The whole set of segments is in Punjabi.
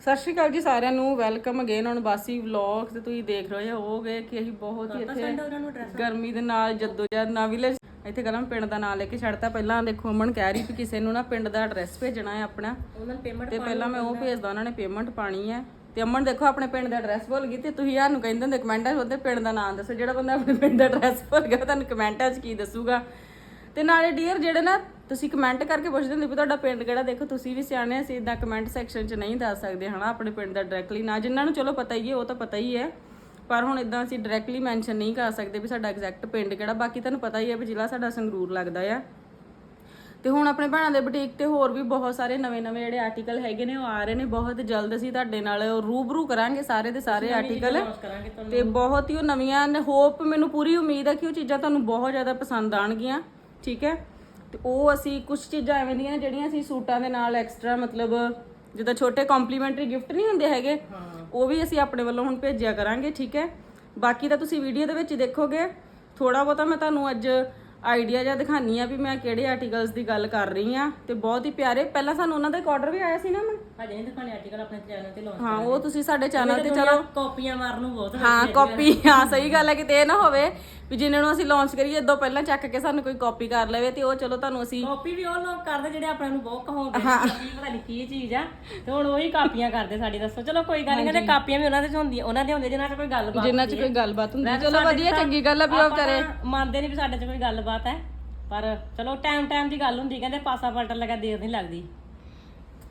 ਸਤਿ ਸ਼੍ਰੀ ਅਕਾਲ ਜੀ ਸਾਰਿਆਂ ਨੂੰ welcome again on Bassi vlog ਤੇ ਤੁਸੀਂ ਦੇਖ ਰਹੇ ਹੋਗੇ ਕਿ ਅਸੀਂ ਬਹੁਤ ਹੀ ਇੱਥੇ ਗਰਮੀ ਦੇ ਨਾਲ ਜਦੋਜਦ ਨਾ ਵਿਲੇਜ ਇੱਥੇ ਕਲਮ ਪਿੰਡ ਦਾ ਨਾਂ ਲੈ ਕੇ ਛੱਡਤਾ। ਪਹਿਲਾਂ ਦੇਖੋ ਅਮਨ ਕਹਿ ਰਹੀ ਵੀ ਕਿਸੇ ਨੂੰ ਨਾ ਪਿੰਡ ਦਾ ਐਡਰੈਸ ਭੇਜਣਾ ਹੈ ਆਪਣਾ। ਤੇ ਪਹਿਲਾਂ ਮੈਂ ਉਹ ਭੇਜਦਾ ਉਹਨਾਂ ਨੇ ਪੇਮੈਂਟ ਪਾਣੀ ਹੈ। ਤੇ ਅਮਨ ਦੇਖੋ ਆਪਣੇ ਪਿੰਡ ਦਾ ਐਡਰੈਸ ਭੁੱਲ ਗਈ ਤੇ ਤੁਸੀਂ ਯਾਰ ਨੂੰ ਕਹਿੰਦੇ ਹੁੰਦੇ ਕਮੈਂਟਾਂ 'ਚ ਉਹਦੇ ਪਿੰਡ ਦਾ ਨਾਮ ਦੱਸੋ। ਜਿਹੜਾ ਬੰਦਾ ਆਪਣੇ ਪਿੰਡ ਦਾ ਐਡਰੈਸ ਭੁੱਲ ਗਿਆ ਤੁਹਾਨੂੰ ਕਮੈਂਟਾਂ 'ਚ ਕੀ ਦੱਸੂਗਾ? ਤੇ ਨਾਲੇ ਡੀਅਰ ਜਿਹੜੇ ਨਾ ਤੁਸੀਂ ਕਮੈਂਟ ਕਰਕੇ ਪੁੱਛਦੇ ਹੁੰਦੇ ਵੀ ਤੁਹਾਡਾ ਪਿੰਡ ਕਿਹੜਾ? ਦੇਖੋ ਤੁਸੀਂ ਵੀ ਸਿਆਣੇ ਅਸੀਂ ਇਦਾਂ ਕਮੈਂਟ ਸੈਕਸ਼ਨ 'ਚ ਨਹੀਂ ਦੱਸ ਸਕਦੇ ਹਨਾ ਆਪਣੇ ਪਿੰਡ ਦਾ ਡਾਇਰੈਕਟਲੀ ਨਾ। ਜਿਨ੍ਹਾਂ ਨੂੰ ਚਲੋ ਪਤਾ ਹੀ ਹੈ ਉਹ ਤਾਂ ਪਤਾ ਹੀ ਹੈ। ਪਰ ਹੁਣ ਇਦਾਂ ਅਸੀਂ ਡਾਇਰੈਕਟਲੀ ਮੈਂਸ਼ਨ ਨਹੀਂ ਕਰ ਸਕਦੇ ਵੀ ਸਾਡਾ ਐਗਜ਼ੈਕਟ ਪਿੰਡ ਕਿਹੜਾ। ਬਾਕੀ ਤੁਹਾਨੂੰ ਪਤਾ ਹੀ ਹੈ ਵੀ ਜ਼ਿਲ੍ਹਾ ਸਾਡਾ ਸੰਗਰੂਰ ਲੱਗਦਾ ਆ। ਤੇ ਹੁਣ ਆਪਣੇ ਭੈਣਾਂ ਦੇ ਬੁਟੀਕ ਤੇ ਹੋਰ ਵੀ ਬਹੁਤ ਸਾਰੇ ਨਵੇਂ-ਨਵੇਂ ਜਿਹੜੇ ਆਰਟੀਕਲ ਹੈਗੇ ਨੇ ਉਹ ਆ ਰਹੇ ਨੇ। ਬਹੁਤ ਜਲਦ ਅਸੀਂ ਤੁਹਾਡੇ ਨਾਲ ਰੂਬਰੂ ਕਰਾਂਗੇ ਸਾਰੇ ਦੇ ਸਾਰੇ ਆਰਟੀਕਲ ਤੇ ਬਹੁਤ ਹੀ ਉਹ ਨਵੀਆਂ ਨੇ। ਹੋਪ ਮੈਨੂੰ ਪੂਰੀ ਉਮੀਦ ਹੈ ਕਿ ਉਹ ਚੀਜ਼ਾਂ ਤੁਹਾਨੂੰ ਬਹੁਤ ਜ਼ਿਆਦਾ ਪਸੰਦ ਆਣਗੀਆਂ ਠੀਕ ਹੈ? ਤੇ ਉਹ ਅਸੀਂ ਕੁਝ ਚੀਜ਼ਾਂ ਐਵੇਂ ਦੀਆਂ ਨੇ ਜਿਹੜੀਆਂ ਅਸੀਂ ਸੂਟਾਂ ਦੇ ਨਾਲ ਐਕਸਟਰਾ ਮਤਲਬ ਜਿੱਦਾਂ ਛੋਟੇ ਕੰਪਲੀਮੈਂਟਰੀ ਗਿਫਟ ਨਹੀਂ ਹੁੰਦੇ ਹੈਗੇ ਉਹ ਵੀ ਅਸੀਂ ਆਪਣੇ ਵੱਲੋਂ ਹੁਣ ਭੇਜਿਆ ਕਰਾਂਗੇ ਠੀਕ ਹੈ? ਬਾਕੀ ਤਾਂ ਤੁਸੀਂ ਵੀਡੀਓ ਦੇ ਵਿੱਚ ਹੀ ਦੇਖੋਗੇ। ਥੋੜਾ ਬਹੁਤਾ ਮੈਂ ਤੁਹਾਨੂੰ ਅੱਜ ਆਈਡੀਆ ਜਿਹਾ ਦਿਖਾਨੀ ਆ ਵੀ ਮੈਂ ਕਿਹੜੇ ਆਰਟੀਕਲਸ ਦੀ ਗੱਲ ਕਰ ਰਹੀ ਆ ਤੇ ਬਹੁਤ ਹੀ ਪਿਆਰੇ। ਪਹਿਲਾਂ ਸਾਨੂੰ ਉਹਨਾਂ ਦਾ ਇੱਕ ਆਰਡਰ ਵੀ ਆਇਆ ਸੀ ਨਾ ਮੈਂ? ਹਜੇ ਨਹੀਂ ਦਿਖਾਣੇ ਆਰਟੀਕਲ ਆਪਣੇ ਚੈਨਲ ਤੇ ਲਾਉਂਚ ਹਾਂ ਉਹ ਤੁਸੀਂ ਸਾਡੇ ਚੈਨਲ ਤੇ ਚਲੋ। ਕਾਪੀਆਂ ਮਾਰਨ ਨੂੰ ਬਹੁਤ ਹਾਂ ਕਾਪੀ ਹਾਂ ਸਹੀ ਗੱਲ ਹੈ ਕਿ ਤੇ ਇਹ ਨਾ ਹੋਵੇ ਵੀ ਜਿਨ੍ਹਾਂ ਨੂੰ ਅਸੀਂ ਲਾਂਚ ਕਰੀਏ ਇਦੋਂ ਪਹਿਲਾਂ ਚੱਕ ਕੇ ਸਾਨੂੰ ਕੋਈ ਕਾਪੀ ਕਰ ਲਵੇ ਤੇ ਉਹ ਚਲੋ ਤੁਹਾਨੂੰ ਅਸੀਂ ਕਾਪੀ ਵੀ ਉਹ ਲੋਕ ਕਰਦੇ ਜਿਹੜੇ ਆਪਣੇ ਨੂੰ ਬਹੁਤ ਕਹਾਉਂਦੇ ਨੇ ਕਿ ਪਤਾ ਨਹੀਂ ਕੀ ਚੀਜ਼ ਆ ਤੇ ਹੁਣ ਉਹੀ ਕਾਪੀਆਂ ਕਰਦੇ ਸਾਡੀ ਦੱਸੋ। ਚਲੋ ਕੋਈ ਗੱਲ ਨਹੀਂ ਕਹਿੰਦੇ ਕਾਪੀਆਂ ਵੀ ਉਹਨਾਂ ਦੇ ਚ ਹੁੰਦੀਆਂ ਉਹਨਾਂ ਦੇ ਹੁੰਦੇ ਜਿਨ੍ਹਾਂ 'ਚ ਕੋਈ ਗੱਲਬਾਤ ਜਿਨ੍ਹਾਂ 'ਚ ਕੋਈ ਗੱਲਬਾਤ ਹੁੰਦੀ ਚਲੋ ਵਧੀਆ ਚੰਗੀ ਗੱਲ ਆ ਵੀ ਉਹ ਕਰੇ। ਮੰਨਦੇ ਨਹੀਂ ਵੀ ਸਾਡੇ 'ਚ ਕੋਈ ਗੱਲਬਾਤ ਹੈ। ਪਰ ਚਲੋ ਟਾਈਮ ਟਾਈਮ ਦੀ ਗੱਲ ਹੁੰਦੀ, ਕਹਿੰਦੇ ਪਾਸਾ ਪਲਟਣ ਲੱਗਾ, ਦੇਰ ਨਹੀਂ ਲੱਗਦੀ।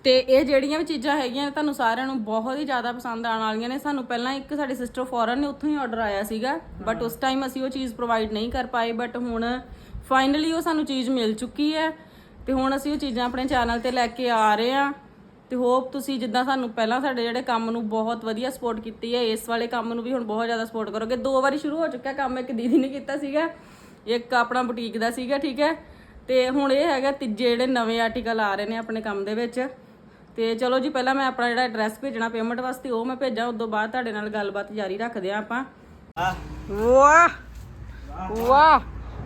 ਤੇ ਇਹ ਜਿਹੜੀਆਂ ਵੀ ਚੀਜ਼ਾਂ ਹੈਗੀਆਂ ਤੁਹਾਨੂੰ ਸਾਰਿਆਂ ਨੂੰ ਬਹੁਤ ਹੀ ਜ਼ਿਆਦਾ ਪਸੰਦ ਆਉਣ ਵਾਲੀਆਂ ਨੇ। ਸਾਨੂੰ ਪਹਿਲਾਂ ਇੱਕ ਸਾਡੀ ਸਿਸਟਰ ਫੋਰਨ ਨੇ, ਉੱਥੋਂ ਹੀ ਆਰਡਰ ਆਇਆ ਸੀਗਾ। ਬਟ ਉਸ ਟਾਈਮ ਅਸੀਂ ਉਹ ਚੀਜ਼ ਪ੍ਰੋਵਾਈਡ ਨਹੀਂ ਕਰ ਪਾਏ ਬਟ ਹੁਣ ਫਾਈਨਲੀ ਉਹ ਸਾਨੂੰ ਚੀਜ਼ ਮਿਲ ਚੁੱਕੀ ਹੈ। ਤੇ ਹੁਣ ਅਸੀਂ ਉਹ ਚੀਜ਼ਾਂ ਆਪਣੇ ਚੈਨਲ ਤੇ ਲੈ ਕੇ ਆ ਰਹੇ ਹਾਂ। ਤੇ ਹੋਪ ਤੁਸੀਂ ਜਿੱਦਾਂ ਸਾਨੂੰ ਪਹਿਲਾਂ ਸਾਡੇ ਜਿਹੜੇ ਕੰਮ ਨੂੰ ਬਹੁਤ ਵਧੀਆ ਸਪੋਰਟ ਕੀਤੀ ਹੈ, ਇਸ ਵਾਲੇ ਕੰਮ ਨੂੰ ਵੀ ਹੁਣ ਬਹੁਤ ਜ਼ਿਆਦਾ ਸਪੋਰਟ ਕਰੋਗੇ। ਦੋ ਵਾਰੀ ਸ਼ੁਰੂ ਹੋ ਚੁੱਕਾ ਕੰਮ, ਇੱਕ ਦੀਦੀ ਨੇ ਕੀਤਾ ਸੀਗਾ। ਇੱਕ ਆਪਣਾ ਬੁਟੀਕ ਦਾ ਸੀਗਾ ਠੀਕ ਹੈ? ਤੇ ਹੁਣ ਇਹ ਹੈਗਾ ਤੀਜੇ ਜਿਹੜੇ ਨਵੇਂ ਆਰਟੀਕਲ ਆ ਰਹੇ ਨੇ ਆਪਣੇ ਕੰਮ ਦੇ ਵਿੱਚ। ਤੇ ਚਲੋ ਜੀ ਪਹਿਲਾਂ ਮੈਂ ਆਪਣਾ ਜਿਹੜਾ ਐਡਰੈਸ ਭੇਜਣਾ ਪੇਮੈਂਟ ਵਾਸਤੇ ਉਹ ਮੈਂ ਭੇਜਾਂ ਤੋਂ ਬਾਅਦ ਤੁਹਾਡੇ ਨਾਲ ਗੱਲਬਾਤ ਜਾਰੀ ਰੱਖਦੇ ਆ ਆਪਾਂ। ਵਾਹ! ਵਾਹ।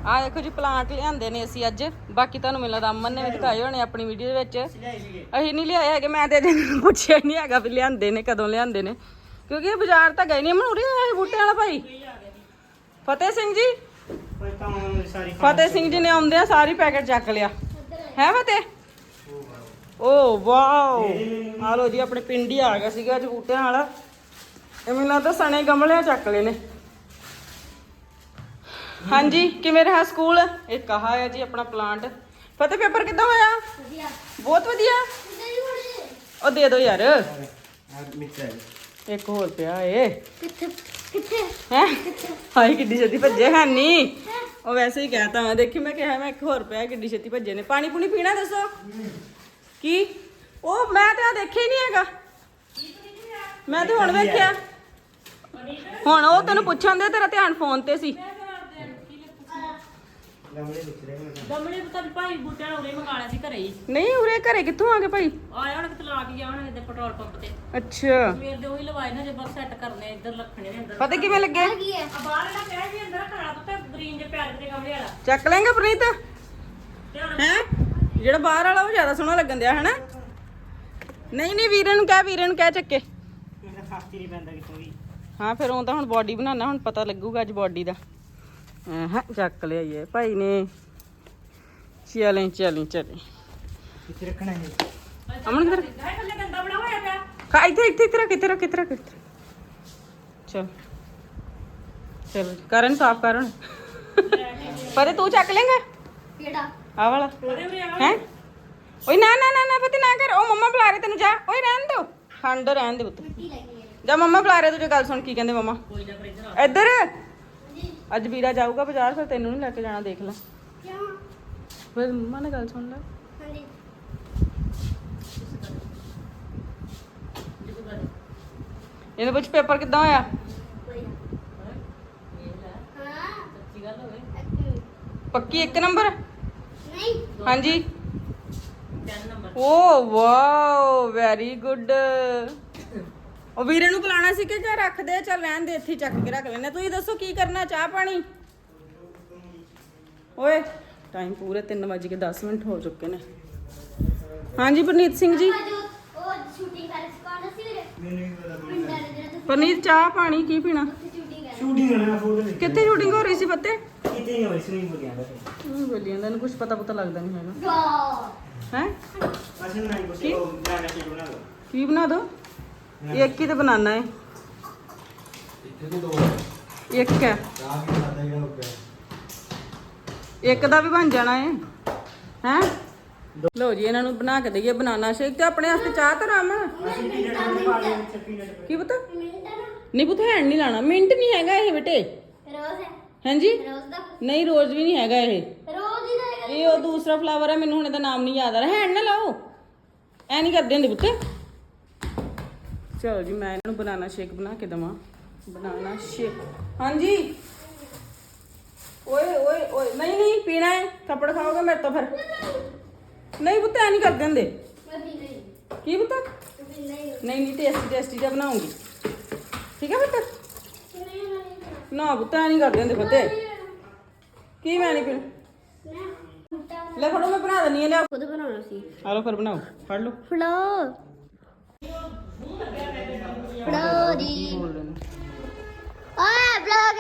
ਆ ਦੇਖੋ ਜੀ ਪਲਾਂਟ ਲਿਆਂਦੇ ਨੇ ਅਸੀਂ ਅੱਜ। ਬਾਕੀ ਤੁਹਾਨੂੰ ਮੈਨੂੰ ਲੱਗਦਾ ਅਮਨ ਨੇ ਵੀ ਦਿਖਾਏ ਹੋਣੇ ਆਪਣੀ ਵੀਡੀਓ ਦੇ ਵਿੱਚ। ਅਸੀਂ ਨਹੀਂ ਲਿਆਏ ਹੈਗੇ ਮੈਂ ਤੇ ਅਜੇ ਨੂੰ ਪੁੱਛਿਆ ਨਹੀਂ ਹੈਗਾ ਵੀ ਲਿਆਂਦੇ ਨੇ ਕਦੋਂ ਲਿਆਂਦੇ ਨੇ। ਕਿਉਂਕਿ ਇਹ ਬਾਜ਼ਾਰ ਤਾਂ ਗਏ ਨਹੀਂ ਮਨੂਰੇ ਆਏ ਬੂਟੇ ਵਾਲਾ ਭਾਈ। ਫਤਿਹ ਸਿੰਘ ਜੀ। ਫਤਿਹ ਸਿੰਘ ਜੀ ਨੇ ਆਉਂਦੇ ਆ ਸਾਰੀ ਪੈਕੇਟ ਚੱਕ ਲਿਆ। ਹੈ ਫਤਿਹ? Oh wow. ਆ ਲੋ ਜੀ ਆਪਣੇ ਪਿੰਡ ਹੀ ਆ ਗਿਆ ਸੀਗਾ ਅੱਜ ਬੂਟਿਆਂ ਵਾਲਾ। ਇਹ ਮੈਨੂੰ ਲੱਗਦਾ ਸਣੇ ਗਮਲਿਆਂ ਚੱਕ ਲਏ ਨੇ। ਹਾਂਜੀ ਕਿਵੇਂ ਰਿਹਾ ਸਕੂਲ? ਇਹ ਕਹਾ ਹੈ ਜੀ ਆਪਣਾ ਪਲਾਂਟ ਫਤਿਹ ਪੇਪਰ ਕਿੱਦਾਂ ਹੋਇਆ? ਵਧੀਆ। ਬਹੁਤ ਵਧੀਆ? ਉਹ ਦੇ ਦਿਓ ਯਾਰ। ਇੱਕ ਹੋਰ ਪਿਆ ਏ। ਕਿੱਥੇ? ਕਿੱਥੇ ਹੈ? ਹਾਏ, ਕਿੱਡੀ ਛੇਤੀ ਭੱਜੇ ਹਾਨੀ ਉਹ ਵੈਸੇ ਹੀ ਕਹਿਤਾ ਮੈਂ, ਦੇਖੀ ਮੈਂ ਕਿਹਾ ਮੈਂ ਇੱਕ ਹੋਰ ਪਿਆ ਕਿੱਡੀ ਛੇਤੀ ਭੱਜੇ ਨੇ। ਪਾਣੀ ਪੂਣੀ ਪੀਣਾ ਦੱਸੋ? ਕੀ? ਉਹ ਮੈਂ ਤਾਂ ਦੇਖਿਆ ਹੀ ਨਹੀਂ ਹੈਗਾ। ਮੈਂ ਤੇ ਹੁਣ ਵੇਖਿਆ। ਹੁਣ ਉਹ ਤੈਨੂੰ ਪੁੱਛਣ ਦੇ, ਤੇਰਾ ਧਿਆਨ ਫੋਨ ਤੇ ਸੀ। ਗਮਲੇ ਵਿੱਚ ਰਹੇ ਗਮਲੇ ਤਾਂ ਭਾਈ ਬੂਟਿਆਂ ਨੂੰ ਉਰੇ ਮੰਗਾਲਿਆ ਸੀ ਘਰੇ ਹੀ। ਨਹੀਂ ਉਰੇ ਘਰੇ ਕਿੱਥੋਂ ਆ ਗਏ ਭਾਈ? ਆਇਆ ਹੁਣ ਕਿਤੇ ਲਾ ਕੇ ਜਾਣ ਇਹਦੇ ਪੈਟਰੋਲ ਪੰਪ ਤੇ। ਅੱਛਾ। ਸਵੇਰ ਦੇ ਉਹੀ ਲਵਾਏ ਨਾ ਜੇ ਬਸ ਸੈੱਟ ਕਰਨੇ ਇੱਧਰ ਰੱਖਣੇ ਨੇ ਅੰਦਰ। ਪਤਾ ਕਿਵੇਂ ਲੱਗੇ? ਆ ਬਾਹਰ ਵਾਲਾ ਪਿਆ ਵੀ ਅੰਦਰ ਰੱਖਣਾ ਪੁੱਤ ਗ੍ਰੀਨ ਦੇ ਪਿਆਜ਼ ਦੇ ਗਮਲੇ ਵਾਲਾ। ਚੱਕ ਲੈਂਗਾ ਪ੍ਰੀਤ ਧਿਆਨ ਹੈ? ਜਿਹੜਾ ਬਾਹਰ ਵਾਲਾ ਉਹ ਜ਼ਿਆਦਾ ਸੋਹਣਾ ਲੱਗਣ ਦਿਆ ਹਨਾ? ਨਹੀਂ ਨਹੀਂ ਵੀਰੇ ਨੂੰ ਕਹਿ ਵੀਰੇ ਨੂੰ ਕਹਿ ਚੱਕੇ। ਮੇਰਾ ਹੱਥ ਹੀ ਨਹੀਂ ਪੈਂਦਾ ਕਿਤੋਂ ਵੀ। ਹਾਂ ਫਿਰ ਉਹ ਤਾਂ ਹੁਣ ਬਾਡੀ ਬਣਾਉਣਾ ਹੁਣ ਪਤਾ ਲੱਗੂਗਾ ਅੱਜ ਬਾਡੀ ਦਾ। ਹਾਂ ਚੱਕ ਲਿਆ ਇਹ ਭਾਈ ਨੇ ਚਲੇ ਚਲੇ ਚਲੇ ਕਿੱਥੇ ਰੱਖਣਾ ਹੈ ਅਮਨ ਕਿਧਰ ਗਾਇ ਥੱਲੇ ਗੰਦਾ ਬਣਾ ਹੋਇਆ ਪਿਆ। ਕਾ ਇੱਥੇ ਇੱਥੇ ਇੱਥੇ ਰੱਖ ਇੱਥੇ ਰੱਖ ਇੱਥੇ ਰੱਖ ਇੱਥੇ ਚਲ। ਚਲ ਕਰਨ ਸਾਫ਼ ਕਰਨ। ਪਰ ਤੂੰ ਚੱਕ ਲੇਂਗਾ? ਕਿਹੜਾ? ਆ ਵਾਲਾ। ਉਹਦੇ ਉਰੇ ਆ ਹੈ? ਓਏ ਨਾ ਨਾ ਨਾ ਨਾ ਪਤੀ ਨਾ ਕਰ। ਉਹ ਮੰਮਾ ਬੁਲਾ ਰਹੇ ਤੈਨੂੰ ਜਾ। ਓਏ ਰਹਿਣ ਦੋ। ਖੰਡ ਰਹਿਣ ਦੇ ਪੁੱਤ। ਜਾ ਮੰਮਾ ਬੁਲਾ ਰਹੇ ਤੁਝੇ ਗੱਲ ਸੁਣ ਕੀ ਕਹਿੰਦੇ ਮੰਮਾ। ਇੱਧਰ। ਅੱਜ ਵੀਰਾ ਜਾਊਗਾ ਬਾਜ਼ਾਰ ਫਿਰ ਤੈਨੂੰ ਨਹੀਂ ਲੈ ਕੇ ਜਾਣਾ ਦੇਖ ਲੈ। ਕਿਉਂ? ਫਿਰ ਮੰਮਾ ਨੇ ਗੱਲ ਸੁਣ ਲੈ। ਹਾਂਜੀ। ਇਹਦੇ ਵਿੱਚ ਪੇਪਰ ਕਿੱਦਾਂ ਹੋਇਆ? ਕੋਈ ਨਾ। ਹਾਂ। ਸੱਚੀ ਗੱਲ ਹੋਵੇ ਇੱਕ- ਪੱਕੀ ਇੱਕ ਨੰਬਰ? ਨਹੀਂ। ਹਾਂਜੀ। 10 number. Oh wow very good. ਉਹ ਵੀਰੇ ਨੂੰ ਬੁਲਾਣਾ ਸੀ ਕਿ ਜਾਂ ਰੱਖ ਦੇ ਚੱਲ ਰਹਿਣ ਦੇ ਇੱਥੇ ਹੀ ਚੱਕ ਕੇ ਰੱਖ ਲੈਣੇ ਤੁਸੀਂ ਦੱਸੋ ਕੀ ਕਰਨਾ ਚਾਹ ਪਾਣੀ? ਓਏ ਟਾਈਮ ਪੂਰੇ 3:10 ਮਿੰਟ ਹੋ ਚੁੱਕੇ ਨੇ। ਹਾਂਜੀ ਪ੍ਰਨੀਤ ਸਿੰਘ ਜੀ। ਉਹ ਸ਼ੂਟਿੰਗ ਕਰ ਸਕਦਾ ਸੀ ਮੈਨੂੰ ਨਹੀਂ ਪਤਾ ਕੋਈ ਪਿੰਡਾਂ ਦੇ ਜਿਹੜਾ ਪਨੀਤ ਚਾਹ ਪਾਣੀ ਕੀ ਪੀਣਾ? ਸ਼ੂਟਿੰਗ ਸ਼ੂਟਿੰਗ ਫੋਟੋ ਕਿੱਥੇ ਸ਼ੂਟਿੰਗ ਹੋ ਰਹੀ ਸੀ ਪੱਤੇ? ਕਿਤੇ ਨਹੀਂ ਹੋਈ ਹੂੰ ਇਹਨੂੰ ਕੁਝ ਪਤਾ ਪਤਾ ਲੱਗਦਾ ਨਹੀਂ ਹੈਗਾ। ਵਾਹ। ਹੈ? ਅਸਲ ਨਹੀਂ ਕੁਛ ਉਹ ਗਾਣਾ ਕੀ ਬਣਾ ਲਓ। ਕੀ ਬਣਾ ਦੋ? ਇੱਕ ਹੀ ਤੇ ਬਣਾਉਣਾ ਹੈ ਇੱਕ ਹੈ। ਇੱਕ ਦਾ ਵੀ ਬਣ ਜਾਣਾ ਹੈ ਹੈ? ਲੋ ਜੀ ਇਹਨਾਂ ਨੂੰ ਬਣਾ ਕੇ ਦਈਏ ਬਨਾਨਾ ਸ਼ੇਕ ਤੇ ਆਪਣੇ ਵਾਸਤੇ ਚਾਹ ਤਾਂ ਰਾਮ। ਅਸੀਂ ਪੀਨਟ ਬਟਰ ਪਾ ਲਿਆ ਵਿੱਚ ਪੀਨਟ ਕੀ ਪਤਾ? ਮਿੰਟ ਹੈ ਨਾ। ਨਹੀਂ ਪੁੱਤ ਹੈਂਡ ਨਹੀਂ ਲਾਣਾ। ਮਿੰਟ ਨਹੀਂ ਹੈਗਾ ਇਹ ਬੇਟੇ। ਰੋਜ਼ ਹੈ। ਹਾਂਜੀ? ਰੋਜ਼ ਦਾ। ਨਹੀਂ ਰੋਜ਼ ਵੀ ਨਹੀਂ ਹੈਗਾ ਇਹ। ਰੋਜ਼ ਹੀ ਦਾ ਇਹ ਉਹ ਦੂਸਰਾ ਫਲਾਵਰ ਹੈ ਮੈਨੂੰ ਹੁਣ ਇਹਦਾ ਨਾਮ ਨਹੀਂ ਯਾਦ ਆ ਰਿਹਾ। ਹੈਂਡ ਨਾ ਲਾਓ। ਐ ਨਹੀਂ ਕਰਦੇ ਹੁੰਦੇ ਪੁੱਤ। ਚਲੋ ਜੀ ਮੈਂ ਇਹਨਾਂ ਨੂੰ ਬਨਾਨਾ ਸ਼ੇਕ ਬਣਾ ਕੇ ਦਵਾਂ। ਬਨਾਨਾ ਸ਼ੇਕ ਹਾਂਜੀ? ਓਏ ਓਏ ਓਏ ਨਹੀਂ ਨਹੀਂ ਪੀਣਾ ਹੈ। ਥੱਪੜ ਖਾਓਗੇ ਮੇਰੇ ਤੋਂ ਫਿਰ। ਨਹੀਂ ਪੁੱਤ ਐ ਨਹੀਂ ਕਰਦੇ ਹੁੰਦੇ। ਕੀ ਪੁੱਤ? ਨਹੀਂ ਨਹੀਂ ਨਹੀਂ ਟੇਸਟੀ ਟੇਸਟੀ ਜਿਹਾ ਬਣਾਉਂਗੀ। ਠੀਕ ਹੈ ਪੁੱਤ? ਨਾ ਪੁੱਤ ਐ ਨਹੀਂ ਕਰਦੇ ਹੁੰਦੇ ਪੁੱਤੇ। ਕੀ ਮੈਂ ਨਹੀਂ ਪੀਣਾ? ਲੈ ਫੜੋ ਮੈਂ ਬਣਾ ਦਨੀ ਆ ਲਿਆ ਖੁਦ ਬਣਾਉਣਾ ਸੀ। ਆ ਫਿਰ ਬਣਾਓ। ਫੜ ਲਓ। ਫਲੋ ਫਲੋ ਓਏ ਬਲੌਗ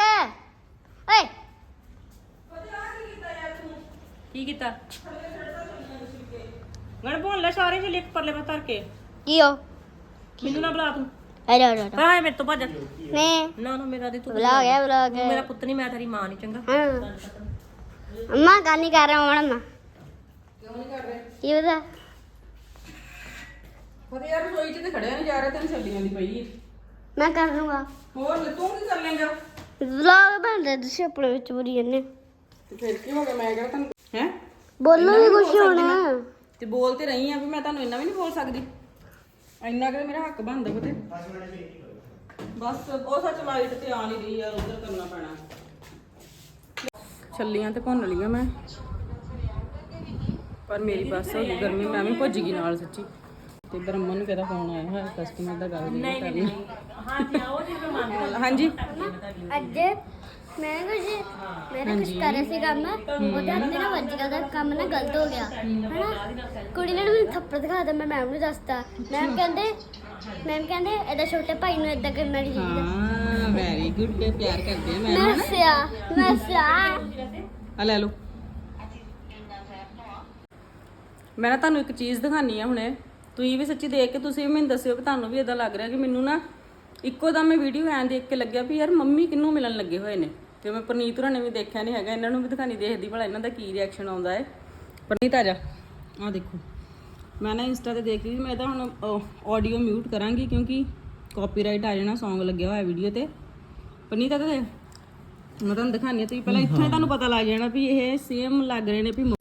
ਓਏ ਕੀ ਕੀਤਾ? ਗਣ ਭੁੱਲ ਲੈ ਸਾਰੇ ਚ ਲਿਖ ਪਰਲੇ ਪਾ ਧਰ ਕੇ। ਕੀ ਹੋ ਮੈਨੂੰ ਨਾ ਬੁਲਾ ਤੂੰ। ਅਰੇ ਅਰੇ ਪਰ ਹਾਂ, ਮੇਰੇ ਤੋਂ ਭੱਜ। ਮੈਂ ਨਾ ਨਾ, ਮੇਰਾ ਦੇ ਤੂੰ ਬਲੌਗ ਹੈ ਬਲੌਗ ਤੂੰ ਮੇਰਾ ਪੁੱਤ ਨਹੀਂ ਮੈਂ ਤੇਰੀ ਮਾਂ ਨਹੀਂ ਚੰਗਾ। ਹਾਂ। ਅੰਮਾ, ਗੱਲ ਨਹੀਂ ਕਰ ਰਿਹਾ ਮਮਾ ਕਿਉਂ ਨਹੀਂ ਕਰ ਰਹੇ ਕੀ ਬਤਾ ਪਰ ਯਾਰ ਰਸੋਈ 'ਚ ਤੇ ਖੜਿਆ ਨਹੀਂ ਜਾ ਰਿਹਾ ਤੈਨੂੰ ਛੱਲੀਆਂ ਦੀ ਪਈ ਹੈ। ਮੈਂ ਕਰ ਲੂੰਗਾ। ਹੋਰ ਲੈ ਤੂੰ ਕੀ ਕਰ ਲੇਂਗਾ ਵਲੌਗ ਬਣ ਰਿਹਾ ਤੁਸੀਂ ਆਪਣੇ ਵਿੱਚ ਬੁਰੀ ਜੰਨੇ। ਤੇ ਫਿਰ ਕੀ ਹੋ ਗਿਆ? ਮੈਂ ਕਿਹਾ ਤੈਨੂੰ ਹੈ? ਬੋਲੋ ਵੀ ਕੁਛ ਹੋਣਾ। ਤੇ ਬੋਲ ਤੇ ਰਹੀ ਆ ਵੀ ਮੈਂ ਤੁਹਾਨੂੰ ਇੰਨਾ ਵੀ ਨਹੀਂ ਬੋਲ ਸਕਦੀ। ਇੰਨਾ ਕਿ ਮੇਰਾ ਹੱਕ ਬਣਦਾ ਬਤੇ ਬਸ ਉਹ ਸੱਚ ਲਾਈਟ ਤੇ ਆ ਨਹੀਂ ਰਹੀ ਯਾਰ ਉਧਰ ਕਰਨਾ ਪੈਣਾ। ਛੱਲੀਆਂ ਤੇ ਭੁੰਨ ਲਈਆਂ ਮੈਂ। ਪਰ ਮੇਰੀ ਬਸ ਹੋ ਗਈ ਗਰਮੀ ਮੈਂ ਵੀ ਭੁੱਜ ਗਈ ਨਾਲ ਸੱਚੀ। ਤੇ ਇਧਰ ਅੰਮਾ ਨੂੰ ਕਿਹਦਾ ਫੋਨ ਆਇਆ ਹੋਇਆ ਕਸਟਮਰ ਦਾ ਗੱਲ ਨਹੀਂ ਕਰਨੀ। ਹਾਂ ਜੀ ਆਓ ਜੀ ਮੈਂ ਮੰਨ ਹਾਂਜੀ। ਅੱਜ ਮੈਂ ਕੁਝ ਮੈਂ ਨਾ ਕੁਝ ਕਰ ਰਿਹਾ ਸੀ ਕੰਮ ਉਹਦੇ ਨਾ ਵੱਜ ਗਿਆ ਉਹਦਾ ਕੰਮ ਨਾ ਗਲਤ ਹੋ ਗਿਆ। ਹਨਾ? ਕੁੜੀ ਨੇ ਮੈਨੂੰ ਥੱਪੜ ਦਿਖਾ ਦਿੱਤਾ ਮੈਂ ਮੈਮ ਨੂੰ ਦੱਸਤਾ। ਮੈਮ ਕਹਿੰਦੇ ਮੈਮ ਕਹਿੰਦੇ ਇਹਦਾ ਛੋਟੇ ਭਾਈ ਨੂੰ ਇਦਾਂ ਕਰਨਾ ਨਹੀਂ ਚਾਹੀਦਾ ਹਾਂ ਵੈਰੀ ਗੁੱਡ ਪਿਆਰ ਕਰਦੇ ਆ ਮੈਂ ਮੈਂ ਹੱਸਿਆ ਮੈਂ ਹੱਸਿਆ ਆ ਲੈ ਲਓ। ਮੈਂ ਨਾ ਤੁਹਾਨੂੰ ਇੱਕ ਚੀਜ਼ ਦਿਖਾਨੀ ਆ ਹੁਣੇ। ਤੁਸੀਂ ਵੀ ਸੱਚੀ ਦੇਖ ਕੇ ਤੁਸੀਂ ਵੀ ਮੈਨੂੰ ਦੱਸਿਓ ਕਿ ਤੁਹਾਨੂੰ ਵੀ ਇਦਾਂ ਲੱਗ ਰਿਹਾ ਕਿ ਮੈਨੂੰ ਨਾ ਇੱਕੋ ਦਮ ਮੈਂ ਵੀਡੀਓ ਐਂ ਦੇਖ ਕੇ ਲੱਗਿਆ ਵੀ ਯਾਰ ਮੰਮੀ ਕਿੰਨੂੰ ਮਿਲਣ ਲੱਗੇ ਹੋਏ ਨੇ। ਤੇ ਮੈਂ ਪਰਨੀਤ ਹੋਰਾਂ ਨੇ ਵੀ ਦੇਖਿਆ ਨਹੀਂ ਹੈਗਾ, ਇਹਨਾਂ ਨੂੰ ਵੀ ਦਿਖਾਣੀ ਦੇਖਦੀ ਭਲਾ ਇਹਨਾਂ ਦਾ ਕੀ ਰਿਐਕਸ਼ਨ ਆਉਂਦਾ ਹੈ। ਪਰਨੀਤ ਆ ਜਾ। ਆ ਦੇਖੋ। ਮੈਂ ਨਾ ਇੰਸਟਾ ਤੇ ਦੇਖ ਰਹੀ ਮੈਂ ਤਾਂ ਹੁਣ ਆਡੀਓ ਮਿਊਟ ਕਰਾਂਗੀ ਕਿਉਂਕਿ ਕਾਪੀਰਾਈਟ ਆ ਜਾਣਾ, Song ਲੱਗਿਆ ਹੋਇਆ ਵੀਡੀਓ ਤੇ। ਪਰਨੀਤ ਆ ਤੇ ਮੈਂ ਤੁਹਾਨੂੰ ਦਿਖਾਣੀ ਤੁਸੀਂ ਪਹਿਲਾਂ ਇੱਥੋਂ ਹੀ ਤੁਹਾਨੂੰ ਪਤਾ ਲੱਗ ਜਾਣਾ ਵੀ ਇਹ ਸੇਮ ਲੱਗ ਰਹੇ ਨੇ ਵੀ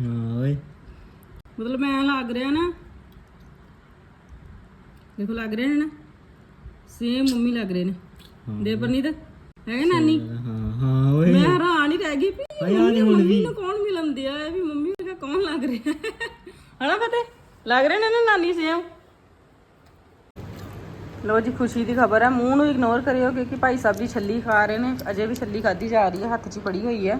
ਹਾਂ ਓਏ। ਮਤਲਬ ਐਂ ਲੱਗ ਰਿਹਾ ਨਾ। ਦੇਖੋ ਲੱਗ ਰਹੇ ਨੇ ਨਾ। ਸੇਮ ਮੰਮੀ ਲੱਗ ਰਹੇ ਨੇ। ਦੇ ਪਰਨੀਤ ਹੈਗੇ ਨਾਨੀ? ਹਾਂ ਹਾਂ ਓਏ। ਮੈਂ ਹੈਰਾਨ ਹੀ ਰਹਿ ਗਈ ਵੀ ਮੰਮੀ ਵੀ ਨੂੰ ਕੌਣ ਮਿਲਣ ਦਿਆ ਹੈ? ਵੀ ਮੰਮੀ ਵਰਗਾ ਕੌਣ ਲੱਗ ਰਿਹਾ ਹਣਾ ਪਤਾ ਲੱਗ ਰਹੇ ਨੇ ਨਾ ਨਾਨੀ ਸੇਮ ਲੋ ਜੀ ਖੁਸ਼ੀ ਦੀ ਖਬਰ ਹੈ। ਮੂੰਹ ਨੂੰ ਇਗਨੋਰ ਕਰਿਓ ਕਿਉਂਕਿ ਭਾਈ ਸਾਹਿਬ ਜੀ ਛੱਲੀ ਖਾ ਰਹੇ ਨੇ। ਅਜੇ ਵੀ ਛੱਲੀ ਖਾਧੀ ਜਾ ਰਹੀ ਹੈ। ਹੱਥ 'ਚ ਫੜੀ ਹੋਈ ਹੈ।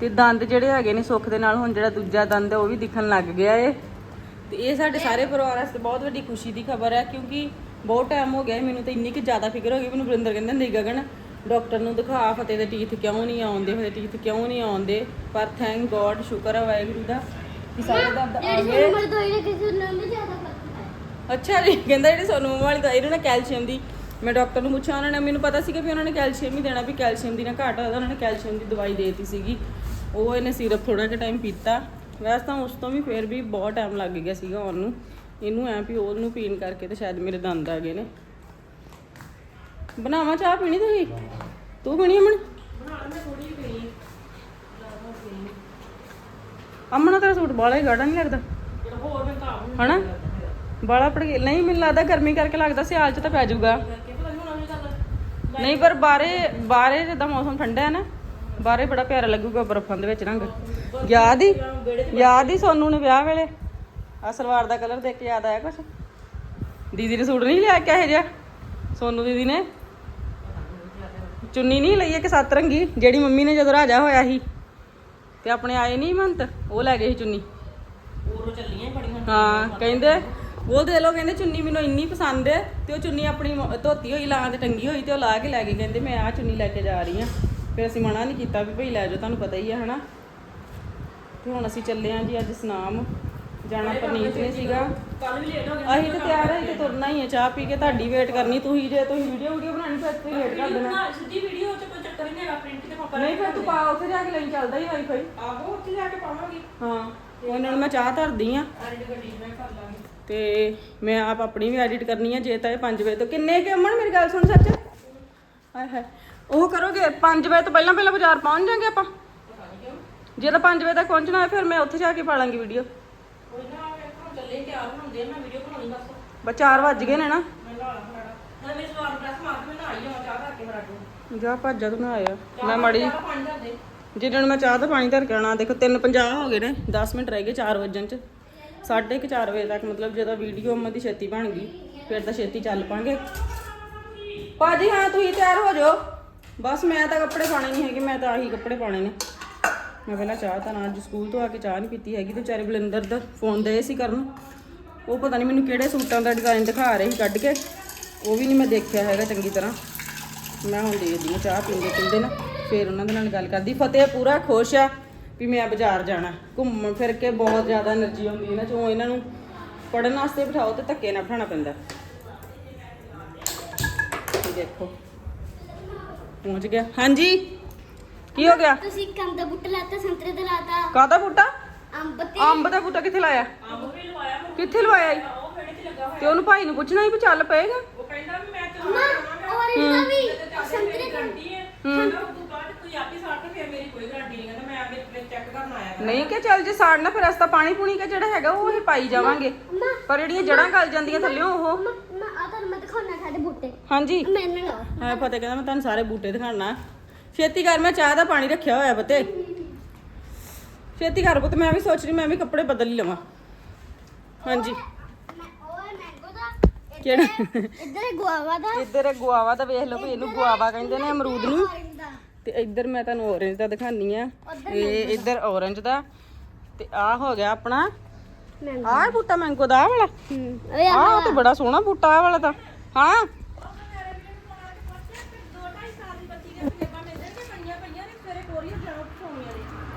ਤੇ ਦੰਦ ਜਿਹੜੇ ਹੈਗੇ ਨੇ ਸੁੱਖ ਦੇ ਨਾਲ ਹੁਣ ਜਿਹੜਾ ਦੂਜਾ ਦੰਦ ਹੈ ਉਹ ਵੀ ਦਿਖਣ ਲੱਗ ਗਿਆ ਏ। ਤੇ ਇਹ ਸਾਡੇ ਸਾਰੇ ਪਰਿਵਾਰ ਵਾਸਤੇ ਬਹੁਤ ਵੱਡੀ ਖੁਸ਼ੀ ਦੀ ਖਬਰ ਹੈ ਕਿਉਂਕਿ ਬਹੁਤ ਟਾਈਮ ਹੋ ਗਿਆ ਮੈਨੂੰ ਤਾਂ ਇੰਨੀ ਕਿ ਜ਼ਿਆਦਾ ਫਿਕਰ ਹੋ ਗਈ ਮੈਨੂੰ ਵਰਿੰਦਰ ਕਹਿੰਦੇ ਹੁੰਦੇ ਸੀ, ਗਗਨ ਡਾਕਟਰ ਨੂੰ ਦਿਖਾ ਫਤਿਹ ਦੇ ਟੀਥ ਕਿਉਂ ਨਹੀਂ ਆਉਂਦੇ ਫਤਿਹ ਟੀਥ ਕਿਉਂ ਨਹੀਂ ਆਉਂਦੇ? ਪਰ ਥੈਂਕ ਗੋਡ ਸ਼ੁਕਰ ਹੈ ਵਾਹਿਗੁਰੂ ਦਾ ਕਿ ਸਾਰੇ ਦੰਦ ਆ ਜਿਹੜੀ ਗਏ ਕਿਸੇ ਨੂੰ ਨਹੀਂ ਜ਼ਿਆਦਾ ਅੱਛਾ ਜੀ ਕਹਿੰਦਾ ਜਿਹੜੇ ਸੋਨੂੰ ਮੂੰਹ ਵਾਲੀ ਦਵਾਈ ਇਹਨਾਂ ਨੇ ਕੈਲਸ਼ੀਅਮ ਦੀ ਮੈਂ ਡਾਕਟਰ ਨੂੰ ਪੁੱਛਿਆ ਉਹਨਾਂ ਨੇ ਮੈਨੂੰ ਪਤਾ ਸੀਗਾ ਵੀ ਉਹਨਾਂ ਨੇ ਕੈਲਸ਼ੀਅਮ ਹੀ ਦੇਣਾ ਵੀ ਕੈਲਸ਼ੀਅਮ ਦੀ ਨਾ ਘਾਟ ਹੋਇਆ ਉਹਨਾਂ ਨੇ ਕੈਲਸ਼ੀਅਮ ਦੀ ਦਵਾਈ ਦੇਤੀ ਸੀਗੀ। ਉਹ ਇਹਨੇ ਸਿਰਪ ਥੋੜਾ ਜਿਹਾ ਟਾਈਮ ਪੀਤਾ। ਵੈਸੇ ਤਾਂ ਉਸ ਤੋਂ ਵੀ ਫੇਰ ਵੀ ਬਹੁਤ ਟਾਈਮ ਲੱਗ ਗਿਆ ਸੀਗਾ ਆਉਣ ਨੂੰ। ਇਹਨੂੰ ਐ ਵੀ ਉਹਨੂੰ ਪੀਣ ਕਰਕੇ ਤੇ ਸ਼ਾਇਦ ਮੇਰੇ ਦੰਦ ਆ ਗਏ ਨੇ। ਬਣਾਵਾਂ ਚਾਹ ਪੀਣੀ ਤੁਸੀਂ? ਤੂੰ ਪੀਣੀ ਅਮਨ? ਅਮਨ ਤੇਰਾ ਸੂਟ ਬਾਲਾ ਹੀ ਗਾੜਾ ਨਹੀਂ ਲੱਗਦਾ। ਹਨਾ? ਬਾਲਾ ਪੜ ਨਹੀਂ ਮੈਨੂੰ ਲੱਗਦਾ ਗਰਮੀ ਕਰਕੇ ਲੱਗਦਾ ਸਿਆਲ ਚ ਤਾਂ ਪੈ ਜਾਊਗਾ। ਹੁਣ ਨਹੀਂ ਪਰ ਬਾਰੇ ਬਾਰੇ ਜਿੱਦਾਂ ਮੌਸਮ ਠੰਡਾ ਹੈ ਨਾ ਬਾਰੇ ਬੜਾ ਪਿਆਰਾ ਲੱਗੂਗਾ ਬਰਫਾਂ ਦੇ ਵਿੱਚ ਰੰਗ। ਯਾਦ ਹੀ ਯਾਦ ਹੀ ਸੋਨੂ ਨੇ ਵਿਆਹ ਵੇਲੇ। ਆ ਸਲਵਾਰ ਦਾ ਕਲਰ ਦੇਖ ਕੇ ਯਾਦ ਆਇਆ ਕੁਛ? ਦੀਦੀ ਨੇ ਸੂਟ ਨਹੀਂ ਲਿਆ ਇਹ ਜਿਹਾ? ਸੋਨੂ ਦੀਦੀ ਨੇ? ਚੁੰਨੀ ਨਹੀਂ ਲਈ ਇੱਕ ਸੱਤ ਰੰਗੀ, ਜਿਹੜੀ ਮੰਮੀ ਨੇ ਜਦੋਂ ਰਾਜਾ ਹੋਇਆ ਸੀ। ਤੇ ਆਪਣੇ ਆਏ ਨਹੀਂ ਮੰਤ, ਉਹ ਲੈ ਗਏ ਸੀ ਚੁੰਨੀ। ਉਰੋਂ ਚੱਲੀਆਂ ਬੜੀਆਂ ਹਾਂ, ਕਹਿੰਦੇ, ਉਹ ਦੇ ਲੋ ਕਹਿੰਦੇ ਚੁੰਨੀ ਮੈਨੂੰ ਇੰਨੀ ਪਸੰਦ ਹੈ, ਤੇ ਉਹ ਚੁੰਨੀ ਆਪਣੀ ਧੋਤੀ ਹੋਈ ਲਾਂ ਤੇ ਟੰਗੀ ਹੋਈ ਤੇ ਉਹ ਲਾ ਕੇ ਲੈ ਗਈ। ਕਹਿੰਦੇ ਮੈਂ ਆਹ ਚੁੰਨੀ ਲੈ ਕੇ ਜਾ ਰਹੀ ਆ ਫਿਰ ਅਸੀਂ ਮਨਾ ਨਹੀਂ ਕੀਤਾ ਵੀ ਭਈ ਲੈ ਜਾਓ ਤੁਹਾਨੂੰ ਪਤਾ ਹੀ ਆ ਹਨਾ? ਤੇ ਹੁਣ ਅਸੀਂ ਚੱਲੇ ਆਂ ਜੀ ਅੱਜ ਸਨਾਮ। ਜਾਣਾ ਪਰਨੀਤ ਨੇ ਸੀਗਾ। ਕੱਲ ਵੀ ਲੇਟ ਹੋ ਅਸੀਂ ਤਾਂ ਤਿਆਰ ਹੈ ਤੇ ਤੁਰਨਾ ਹੀ ਹੈ ਚਾਹ ਪੀ ਕੇ ਤੁਹਾਡੀ ਵੇਟ ਕਰਨੀ ਤੁਸੀਂ ਜੇ ਤੁਸੀਂ ਵੀਡੀਓ ਵੀਡੀਓ ਬਣਾਣੀ ਫਿਰ ਤੁਸੀਂ ਵੇਟ ਕਰ ਦੇਣਾ ਸਿੱਧੀ ਵੀਡੀਓ ਚ ਕੋਈ ਚੱਕਰ ਨਹੀਂ ਹੈਗਾ ਪ੍ਰਿੰਟ ਤੇ ਪਾਪਾ ਨਹੀਂ ਫਿਰ ਤੂੰ ਪਾ ਉੱਥੇ ਜਾ ਕੇ ਲਈ ਚੱਲਦਾ ਹੀ ਵਾਈਫਾਈ ਆਹੋ ਉੱਥੇ ਜਾ ਕੇ ਪਾਵਾਂਗੀ। ਹਾਂ ਉਹਨਾਂ ਨੂੰ ਮੈਂ ਚਾਹ ਧਰਦੀ ਆ। ਤੇ ਮੈਂ ਆਪ ਆਪਣੀ ਵੀ ਐਡਿਟ ਕਰਨੀ ਆ ਜੇ ਤਾਂ ਇਹ 5 ਵਜੇ ਤੋਂ ਕਿੰਨੇ ਕਿ ਅਮਨ ਮੇਰੀ ਗੱਲ ਸੁਣ ਸੱਚ? ਹਾਏ ਹਾਏ ਉਹ ਕਰੋਗੇ? 5 ਵਜੇ ਤੋਂ ਪਹਿਲਾਂ ਪਹਿਲਾਂ ਬਾਜ਼ਾਰ ਪਹੁੰਚ ਜਾਾਂਗੇ ਆਪਾਂ। ਜੇ ਤਾਂ 5 ਵਜੇ ਤੱਕ ਪਹੁੰਚਣਾ ਹੈ ਫਿਰ ਮੈਂ ਉੱਥੇ ਜਾ ਕੇ ਪਾ ਲਾਂਗੀ ਵੀਡੀਓ ਕੋਈ ਨਾ ਵੇਖੋ ਚੱਲੇ ਤਿਆਰ ਹੁੰਦੇ ਆ ਮੈਂ ਵੀਡੀਓ ਬਣਾਉਣੀ ਬਸ। ਬਸ 4 ਵੱਜ ਗਏ ਨੇ ਨਾ। ਮੈਂ ਲਾ ਲਾ ਫੜਾੜਾ ਨਾ ਮੇਰੇ ਸਵਾਰ ਡਰੈਸ ਮਾਰ ਕੇ ਮੈਂ ਨਹਾਈ ਆ ਚਾਹ ਕਰਕੇ ਫੜਾ ਦੂੰ ਜਾ ਭੱਜਾ ਤੂੰ ਨਾ ਆਇਆ ਮੈਂ ਮੜੀ ਚਾਹ ਪਾਣੀ ਧਰ ਦੇ। ਜਿਹਨਾਂ ਨੂੰ ਮੈਂ ਚਾਹ ਤਾਂ ਪਾਣੀ ਧਰ ਕੇ ਆਉਣਾ ਦੇਖੋ 3:50 ਹੋ ਗਏ ਨੇ 10 ਮਿੰਟ ਰਹਿ ਗਏ 4 ਵਜਣ ਚ। 4:30 ਵਜੇ ਤੱਕ ਮਤਲਬ ਜਦੋਂ ਵੀਡੀਓ ਅੰਮਾ ਦੀ ਛੇਤੀ ਬਣ ਗਈ ਫਿਰ ਤਾਂ ਛੇਤੀ ਚੱਲ ਪਾਂਗੇ। ਭਾਜੀ ਹਾਂ ਤੁਸੀਂ ਤਿਆਰ ਹੋ ਜਾਓ। ਬਸ ਮੈਂ ਤਾਂ ਕੱਪੜੇ ਪਾਣੇ ਨਹੀਂ ਹੈਗੇ, ਮੈਂ ਤਾਂ ਆਹੀ ਕੱਪੜੇ ਪਾਣੇ ਨੇ। ਮੈਂ ਪਹਿਲਾਂ ਚਾਹ ਤਾਂ ਨਾ ਅੱਜ ਸਕੂਲ ਤੋਂ ਆ ਕੇ ਚਾਹ ਨਹੀਂ ਪੀਤੀ ਹੈਗੀ, ਤੇ ਵਿਚਾਰੇ ਬਲਿੰਦਰ ਦਾ ਫੋਨ ਦੇ ਸੀ ਕਰਨ। ਉਹ ਪਤਾ ਨਹੀਂ ਮੈਨੂੰ ਕਿਹੜੇ ਸੂਟਾਂ ਦਾ ਡਿਜ਼ਾਈਨ ਦਿਖਾ ਰਹੇ ਸੀ ਕੱਢ ਕੇ। ਉਹ ਵੀ ਨਹੀਂ ਮੈਂ ਦੇਖਿਆ ਹੈਗਾ ਚੰਗੀ ਤਰ੍ਹਾਂ। ਮੈਂ ਹੁਣ ਦੇਖਦੀ ਹਾਂ ਚਾਹ ਪੀਂਦੇ ਪੀਂਦੇ ਨਾ, ਫਿਰ ਉਹਨਾਂ ਦੇ ਨਾਲ ਗੱਲ ਕਰਦੀ। ਫਤਿਹ ਪੂਰਾ ਖੁਸ਼ ਆ ਵੀ ਮੈਂ ਬਾਜ਼ਾਰ ਜਾਣਾ। ਘੁੰਮਣ ਫਿਰ ਕੇ ਬਹੁਤ ਜ਼ਿਆਦਾ એનર્ਜੀ ਆਉਂਦੀ ਇਹਨਾਂ ਚੋਂ ਇਹਨਾਂ ਨੂੰ ਪੜਨ ਵਾਸਤੇ ਬਿਠਾਓ ਤੇ ਧੱਕੇ ਨਾ ਬਿਠਾਣਾ ਪੈਂਦਾ। ਦੇਖੋ। ਪਹੁੰਚ ਗਿਆ। ਹਾਂਜੀ? ਕੀ ਹੋ ਗਿਆ? ਤੁਸੀਂ ਕੰਦ ਦਾ ਬੁੱਟ ਲਾਤਾ ਸੰਤਰੇ ਦਾ ਲਾਤਾ। ਕਾਹਦਾ ਬੂਟਾ? ਅੰਬ ਤੇ। ਅੰਬ ਦਾ ਬੂਟਾ ਕਿੱਥੇ ਲਾਇਆ? ਅੰਬ ਵੀ ਲਵਾਇਆ ਮੈਂ ਕਿੱਥੇ ਲਵਾਇਆ ਈ? ਉਹ ਖੇੜੇ ਚ ਲੱਗਾ ਹੋਇਆ। ਤੇ ਉਹਨੂੰ ਭਾਈ ਨੂੰ ਪੁੱਛਣਾ ਹੀ ਵੀ ਚੱਲ ਪਏਗਾ? ਉਹ ਕਹਿੰਦਾ ਵੀ ਮੈਂ ਨਾ ਚਲਾਉਣਾ ਔਰੇਂਜ ਦਾ ਵੀ ਸੰਤਰੇ ਮੇਰੀ ਦਾ ਗਰੰਟੀ ਹੈ। ਕਹਿੰਦਾ ਉਸ ਤੋਂ ਬਾਅਦ ਕੋਈ ਆਪੀ ਸਾੜ ਕੇ ਫਿਰ ਮੇਰੀ ਕੋਈ ਗਰੰਟੀ ਨਹੀਂ। ਕਹਿੰਦਾ ਮੈਂ ਅੱਗੇ ਚੈੱਕ ਕਰਨ ਆਇਆ ਕਰਾਂ। ਨਹੀਂ ਕਿ ਚੱਲ ਜੇ ਸਾੜਨਾ ਫਿਰ ਅਸਤਾ ਪਾਣੀ ਪੂਣੀ ਕੇ ਜਿਹੜਾ ਹੈਗਾ ਉਹ ਹੀ ਪਾਈ ਜਾਵਾਂਗੇ। ਪਰ ਜਿਹੜੀਆਂ ਜੜਾਂ ਗਲ ਜਾਂਦੀਆਂ ਥੱਲਿਓਂ ਉਹ ਅੰਮਾ ਮੈਂ ਆ ਤੁਹਾਨੂੰ ਮੈਂ ਦਿਖਾਉਣਾ ਹਾਂਜੀ। ਮੈਨੂੰ ਲਓ ਹਾਂ ਫਤਿਹ ਕਹਿੰਦਾ ਮੈਂ ਤੁਹਾਨੂੰ ਸਾਰੇ ਬੂਟੇ ਦਿਖਾਣਾ ਛੇਤੀ ਕਰ ਮੈਂ ਚਾਹ ਦਾ ਪਾਣੀ ਰੱਖਿਆ ਹੋਇਆ ਫਤਿਹ। ਛੇਤੀ ਕਰ ਪੁੱਤ ਮੈਂ ਵੀ ਸੋਚ ਰਹੀ ਮੈਂ ਵੀ ਕੱਪੜੇ ਬਦਲ ਹੀ ਲਵਾਂ। ਹਾਂਜੀ। ਮੈਂ ਕਿਹੜਾ? ਇੱਧਰ ਹੈ ਗੁਆਵਾ ਦਾ। ਇੱਧਰ ਹੈ ਗੁਆਵਾ ਦਾ ਵੇਖ ਲਓ ਵੀ ਇਹਨੂੰ ਗੁਆਵਾ ਕਹਿੰਦੇ ਨੇ ਅਮਰੂਦ ਨੂੰ। ਤੇ ਇੱਧਰ ਮੈਂ ਤੁਹਾਨੂੰ ਔਰੇਂਜ ਦਾ ਦਿਖਾਨੀ ਆ। ਇਹ ਇੱਧਰ ਔਰੇਂਜ ਦਾ। ਤੇ ਆਹ ਹੋ ਗਿਆ ਆਪਣਾ। ਮੈਂਗੋ ਆਹ ਬੂਟਾ ਮੈਂਗੋ ਦਾ ਵਾਲਾ? ਆ ਆਹ ਤਾਂ ਬੜਾ ਸੋਹਣਾ ਬੂਟਾ ਆਹ ਵਾਲਾ ਤਾਂ। ਹਾਂ।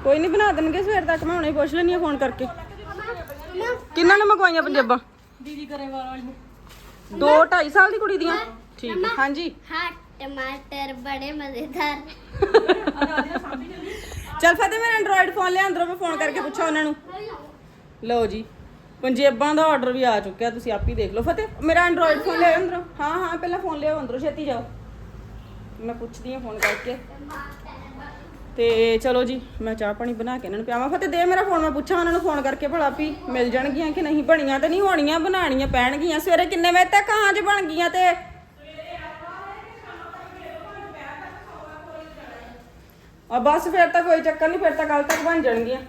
ਕੋਈ ਨਹੀਂ ਬਣਾ ਦੇਣਗੇ ਸਵੇਰ ਤੱਕ ਮੈਂ ਹੁਣੇ ਪੁੱਛ ਲੈਣੀ ਆ ਫੋਨ ਕਰਕੇ। ਕਿੰਨਾਂ ਨੇ ਮੰਗਵਾਈਆਂ ਪੰਜਾਬਾਂ? ਦੀਦੀ ਕਰੇ ਵਾਲਾ ਨੂੰ। 2 2.5 ਸਾਲ ਦੀ ਕੁੜੀ ਦੀਆਂ? ਠੀਕ ਹੈ। ਹਾਂਜੀ। ਹਾਂ ਟਮਾਟਰ ਬੜੇ ਮਜ਼ੇਦਾਰ। ਚੱਲ ਫਤਿਹ ਮੇਰਾ ਐਂਡਰੋਇਡ ਫੋਨ ਲਿਆ ਅੰਦਰੋਂ ਮੈਂ ਫੋਨ ਕਰਕੇ ਪੁੱਛਾਂ ਉਹਨਾਂ ਨੂੰ। ਲਓ ਜੀ ਪੰਜੇਬਾਂ ਦਾ ਆਰਡਰ ਵੀ ਆ ਚੁੱਕਿਆ ਤੁਸੀਂ ਆਪ ਹੀ ਦੇਖ ਲਓ। ਫਤਿਹ ਮੇਰਾ ਐਂਡਰੋਇਡ ਫੋਨ ਲਿਆ ਅੰਦਰੋਂ। ਹਾਂ ਹਾਂ ਪਹਿਲਾਂ ਫੋਨ ਲਿਆਓ ਅੰਦਰੋਂ ਛੇਤੀ ਜਾਓ। ਮੈਂ ਪੁੱਛਦੀ ਹਾਂ ਫੋਨ ਕਰਕੇ। ਤੇ ਚਲੋ ਜੀ, ਮੈਂ ਚਾਹ ਪਾਣੀ ਬਣਾ ਕੇ ਇਹਨਾਂ ਨੂੰ ਪਿਆਵਾਂ। ਫਤਿਹ ਦੇ ਮੇਰਾ ਫੋਨ ਮੈਂ ਪੁੱਛਾਂ ਉਹਨਾਂ ਨੂੰ, ਫੋਨ ਕਰਕੇ ਭਲਾ ਵੀ ਮਿਲ ਜਾਣਗੀਆਂ ਕਿ ਨਹੀਂ? ਬਣੀਆਂ ਤੇ ਨਹੀਂ ਹੋਣੀਆਂ ਬਣਾਣੀਆਂ ਪੈਣਗੀਆਂ। ਸਵੇਰੇ ਕਿੰਨੇ ਵਜੇ ਤੱਕ ਹਾਂ ਜੇ ਬਣ ਗਈਆਂ ਤੇ? ਆ ਬਸ ਫਿਰ ਤਾਂ ਕੋਈ ਚੱਕਰ ਨਹੀਂ, ਫਿਰ ਤਾਂ ਕੱਲ ਤੱਕ ਬਣ ਜਾਣਗੀਆਂ।